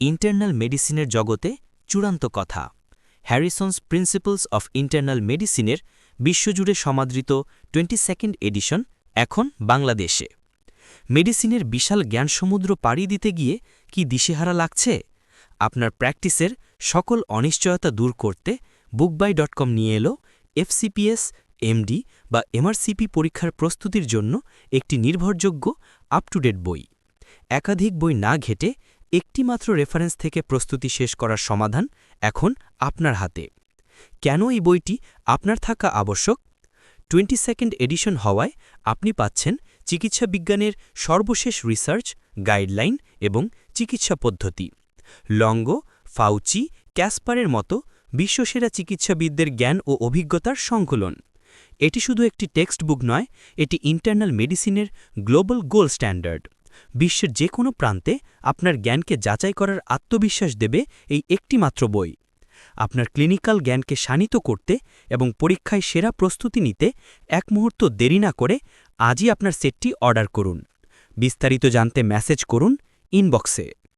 Internal মেডিসিনের জগতে চূড়ান্ত কথা। হ্যারিসন্স প্রিন্সিপলস অফ ইন্টারনাল মেডিসিনের বিশ্বজুড়ে সমাদৃত টোয়েন্টি সেকেন্ড এডিশন এখন বাংলাদেশে। মেডিসিনের বিশাল জ্ঞানসমুদ্র পাড়ি দিতে গিয়ে কি দিশেহারা লাগছে? আপনার প্র্যাকটিসের সকল অনিশ্চয়তা দূর করতে বুকবাই ডট কম নিয়ে এলো এফসিপিএস, এমডি বা এমআরসিপি পরীক্ষার প্রস্তুতির জন্য একটি নির্ভরযোগ্য আপ টু ডেট বই। একাধিক বই না ঘেটে একটিমাত্র রেফারেন্স থেকে প্রস্তুতি শেষ করার সমাধান এখন আপনার হাতে। কেন এই বইটি আপনার থাকা আবশ্যক? টোয়েন্টি সেকেন্ড এডিশন হওয়ায় আপনি পাচ্ছেন চিকিৎসা বিজ্ঞানের সর্বশেষ রিসার্চ গাইডলাইন এবং চিকিৎসা পদ্ধতি। লঙ্গ, ফাউচি, ক্যাসপারের মতো বিশ্বসেরা চিকিৎসাবিদদের জ্ঞান ও অভিজ্ঞতার সংকলন। এটি শুধু একটি টেক্সট বুক নয়, এটি ইন্টারনাল মেডিসিনের গ্লোবাল গোল স্ট্যান্ডার্ড বিশ্বের যে কোনো প্রান্তে আপনার জ্ঞানকে যাচাই করার আত্মবিশ্বাস দেবে এই একটিমাত্র বই। আপনার ক্লিনিক্যাল জ্ঞানকে শানিত করতে এবং পরীক্ষায় সেরা প্রস্তুতি নিতে এক মুহূর্ত দেরি না করে আজই আপনার সেটটি অর্ডার করুন। বিস্তারিত জানতে মেসেজ করুন ইনবক্সে।